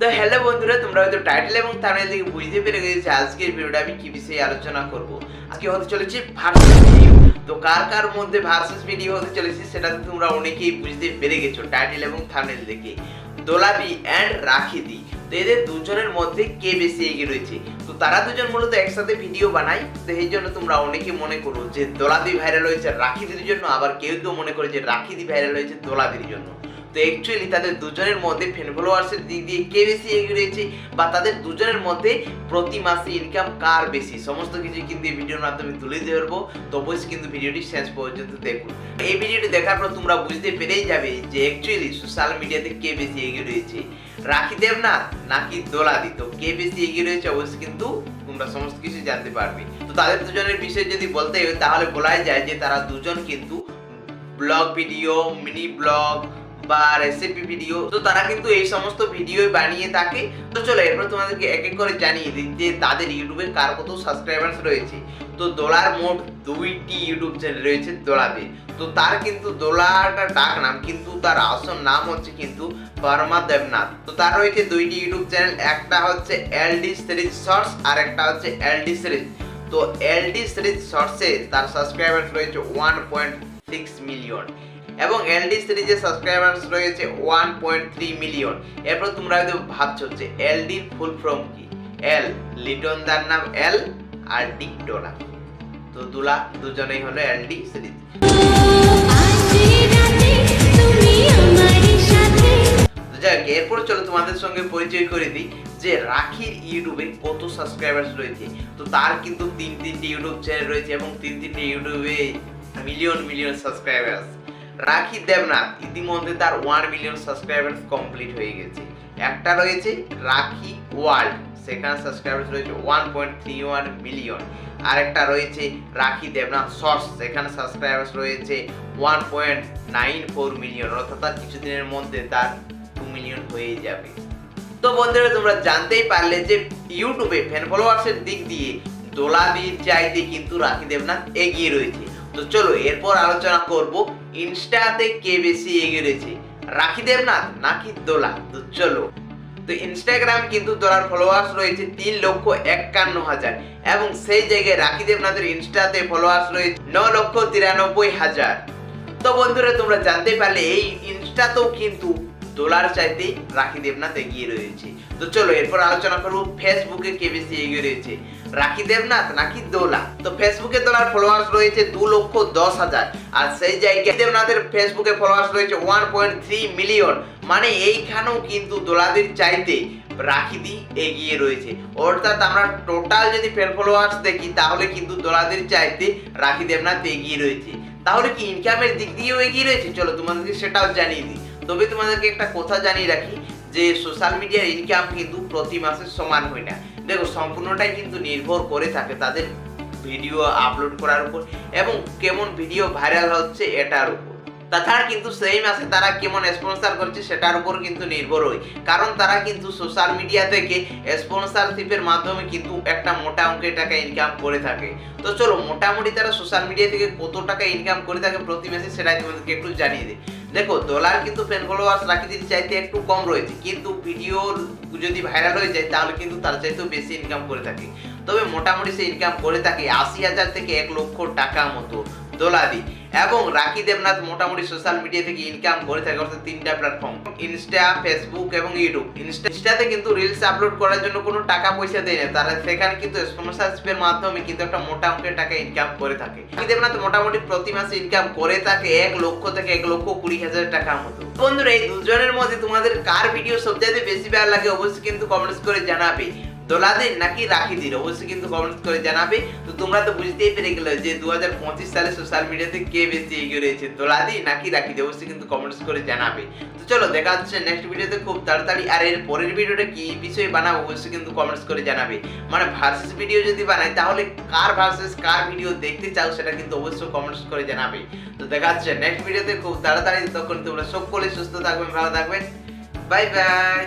তো হ্যালো বন্ধুরা, তোমরা হয়তো টাইটেল এবং থেকে বুঝতে পেরে আজকের ভিডিওটা আমি কি বিষয়ে আলোচনা আজকে হতে চলেছে তো কার কার মধ্যে ভার্সেস ভিডিও হতে চলেছে সেটা তোমরা অনেকেই বুঝতে পেরে গেছো টাইটেল এবং দেখে। দোলাবি অ্যান্ড রাখিদি তো এদের দুজনের মধ্যে কে বেশি এগিয়ে রয়েছে? তো তারা দুজন মূলত একসাথে ভিডিও বানায়। তো এই জন্য তোমরা অনেকে মনে করো যে দোলাদি ভাইরাল হয়েছে রাখিদির জন্য, আবার কেউ কেউ মনে করে যে রাখিদি ভাইরাল হয়েছে দোলাদির জন্য। তো অ্যাকচুয়ালি তাদের দুজনের মধ্যে ফ্যান ফলোয়ার্সের দিক দিয়ে কে বেশি এগিয়ে রয়েছে বা তাদের দুজনের মধ্যে প্রতি মাসে ইনকাম কার বেশি? সমস্ত কিছু কিন্তু এই ভিডিওর মাধ্যমে তুলে ধরবো। তো অবশ্যই কিন্তু ভিডিওটি শেষ পর্যন্ত দেখুন। এই ভিডিওটি দেখার পর তোমরা বুঝতে পেরেই যাবে যে অ্যাকচুয়ালি সোশ্যাল মিডিয়াতে কে বেশি এগিয়ে রয়েছে? রাখি দেবনাথ নাকি দোলাদি? তো কে বেশি এগিয়ে রয়েছে অবশ্যই কিন্তু তোমরা সমস্ত কিছু জানতে পারবে। তো তাদের দুজনের বিষয়ে যদি বলতে হয়, তাহলে বলাই যায় যে তারা দুজন কিন্তু ব্লগ ভিডিও মিনি ব্লগ বা রেসিপি ভিডিও তো তারা কিন্তু এই সমস্ত ভিডিও বানিয়ে থাকে। তো চলো, এরপর তোমাদেরকে এক এক করে জানিয়ে দিই যে তাদের ইউটিউবে কার কত সাবস্ক্রাইবার্স রয়েছে। তো দোলার মোট দুইটি ইউটিউব চ্যানেল রয়েছে দোলাতে তো তার কিন্তু দোলাটা ডাক নাম, কিন্তু তার আসল নাম হচ্ছে কিন্তু বর্মা দেবনাথ। তো তার রয়েছে দুইটি ইউটিউব চ্যানেল একটা হচ্ছে এলডি সিরিজ শর্টস আর একটা হচ্ছে এলডি সিরিজ তো এলডি সিরিজ শর্টসে তার সাবস্ক্রাইবার্স রয়েছে ওয়ান পয়েন্ট সিক্স মিলিয়ন এবং এলডি সিরিজের সাবস্ক্রাইবার্স রয়েছে ওয়ান পয়েন্ট থ্রি মিলিয়ন এরপর তোমরা হয়তো ভাবছ যে এলডির ফুল ফর্ম কি? এল লিটন দার নাম এল আর ডি ডোলা তো দুলা, দুজনেই হলো এলডি সিরিজ এরপর চলো তোমাদের সঙ্গে পরিচয় করে দিই যে রাখির ইউটিউবে কত সাবস্ক্রাইবার্স রয়েছে। তো তার কিন্তু তিন তিনটি ইউটিউব চ্যানেল রয়েছে এবং তিন তিনটি ইউটিউবে মিলিয়ন মিলিয়ন সাবস্ক্রাইবার্স রাখি দেবনাথ, ইতিমধ্যে তার ওয়ান মিলিয়ন সাবস্ক্রাইবার্স কমপ্লিট হয়ে গেছে। একটা রয়েছে রাখি ওয়ার্ল্ড সেখানে সাবস্ক্রাইবার্স রয়েছে one point three one million আরেকটা রয়েছে রাখি দেবনাথ শর্টস সেখানে সাবস্ক্রাইবার্স রয়েছে one point nine four million অর্থাৎ তার কিছুদিনের মধ্যে তার টু মিলিয়ন হয়ে যাবে। তো বন্ধুরা, তোমরা জানতেই পারলে যে ইউটিউবে ফ্যান ফলোয়ার্সের দিক দিয়ে দোলাদির চাইতে কিন্তু রাখি দেবনাথ এগিয়ে রয়েছে। তো চলো, এরপর আলোচনা করব ইনস্টাতে কে বেশি এগিয়ে রয়েছে। রাখি দেবনাথ, নাকি দোলা? তো চলো। তো ইনস্টাগ্রাম কিন্তু দোলার ফলোয়ার্স রয়েছে তিন লক্ষ একান্ন হাজার এবং সেই জায়গায় রাখি দেবনাথের ইনস্টাতে ফলোয়ার্স রয়েছে ন লক্ষ তিরানব্বই হাজার। তো বন্ধুরা, তোমরা জানতে পারলে এই ইনস্টাতেও কিন্তু ডলার চাইতে রাখি দেবনাথ এগিয়ে রয়েছে। তো চলো, এরপর আলোচনা করব ফেসবুকে কে বেশি এগিয়ে রয়েছে। রাখি দেবনাথ নাকি দোলা? তো ফেসবুকে দোলার ফলোয়ার্স রয়েছে দু লক্ষ দশ হাজার। আর সেই জায়গায় দেবনাথের ফেসবুকে ফলোয়ার্স রয়েছে ওয়ান পয়েন্ট থ্রি মিলিয়ন মানে এইখানেও কিন্তু দোলাদের চাইতে রাখিদি এগিয়ে রয়েছে। অর্থাৎ আমরা টোটাল যদি ফ্যান ফলোয়ার্স দেখি, তাহলে কিন্তু দোলাদের চাইতে রাখি দেবনাথ এগিয়ে রয়েছে। তাহলে কি ইনকামের দিক দিয়েও এগিয়ে রয়েছে? চলো তোমাদেরকে সেটাও জানিয়ে দিই। তবে তোমাদেরকে একটা কথা জানিয়ে রাখি যে সোশ্যাল মিডিয়ার ইনকাম কিন্তু প্রতি মাসে সমান হয় না। দেখো, সম্পূর্ণটাই কিন্তু নির্ভর করে থাকে তাদের ভিডিও আপলোড করার উপর এবং কেমন ভিডিও ভাইরাল হচ্ছে এটার উপর। তাছাড়া কিন্তু সেই মাসে তারা কেমন স্পন্সর করছে সেটার উপর কিন্তু নির্ভর হয়। কারণ তারা কিন্তু সোশ্যাল মিডিয়া থেকে স্পন্সরশিপের মাধ্যমে কিন্তু একটা মোটা অঙ্কের টাকা ইনকাম করে থাকে। তো চলো, মোটামুটি তারা সোশ্যাল মিডিয়া থেকে কত টাকা ইনকাম করে থাকে প্রতি মাসে সেটাই তোমাদেরকে একটু জানিয়ে দিই। দেখো ডলার কিন্তু ফ্যান ফলোয়ার্স রাখিদির চাইতে একটু কম রয়েছে। কিন্তু ভিডিও যদি ভাইরাল হয়ে যায়, তাহলে কিন্তু তার চাইতেও বেশি ইনকাম করে থাকে। তবে মোটামুটি সে ইনকাম করে থাকে আশি হাজার থেকে এক লক্ষ টাকা মতো দোলাদি এবং রাখি দেবনাথ মোটামুটি সোশ্যাল মিডিয়া থেকে ইনকাম করে থাকে, অর্থাৎ তিনটা প্ল্যাটফর্ম ইনস্টা ফেসবুক এবং ইউটিউব ইনস্টা ইনস্টাতে কিন্তু রিলস আপলোড করার জন্য কোনো টাকা পয়সা দেয় না। তারা সেখানে কিন্তু স্পন্সরশিপের মাধ্যমে কিন্তু একটা মোটা অঙ্কের টাকা ইনকাম করে থাকে। রাখি দেবনাথ মোটামুটি প্রতি মাসে ইনকাম করে থাকে এক লক্ষ থেকে এক লক্ষ কুড়ি হাজার টাকার মতো। বন্ধুরা, এই দুজনের মধ্যে তোমাদের কার ভিডিও সবচাইতে বেশি ভালো লাগে অবশ্যই কিন্তু কমেন্টস করে জানাবে। দোলাদের নাকি রাখিদির অবশ্যই কিন্তু কমেন্টস করে জানাবে। তো তোমরা তো বুঝতেই পেরে গেলে যে দু সালে সোশ্যাল মিডিয়াতে কে বেশি এগিয়ে রয়েছে? দোলাদি নাকি রাখিদি অবশ্যই কিন্তু কমেন্টস করে জানাবে। তো চলো, দেখা হচ্ছে নেক্সট ভিডিওতে খুব তাড়াতাড়ি। আর এর পরের ভিডিওটা কি বিষয়ে বানাবো, অবশ্যই কিন্তু কমেন্টস করে জানাবে। মানে ভার্সেস ভিডিও যদি বানাই, তাহলে কার ভার্সেস কার ভিডিও দেখতে চাও সেটা কিন্তু অবশ্যই কমেন্টস করে জানাবে। তো দেখা হচ্ছে নেক্সট ভিডিওতে খুব তাড়াতাড়ি। তখন তোমরা সকলে সুস্থ থাকবেন ভালো থাকবেন বাই বাই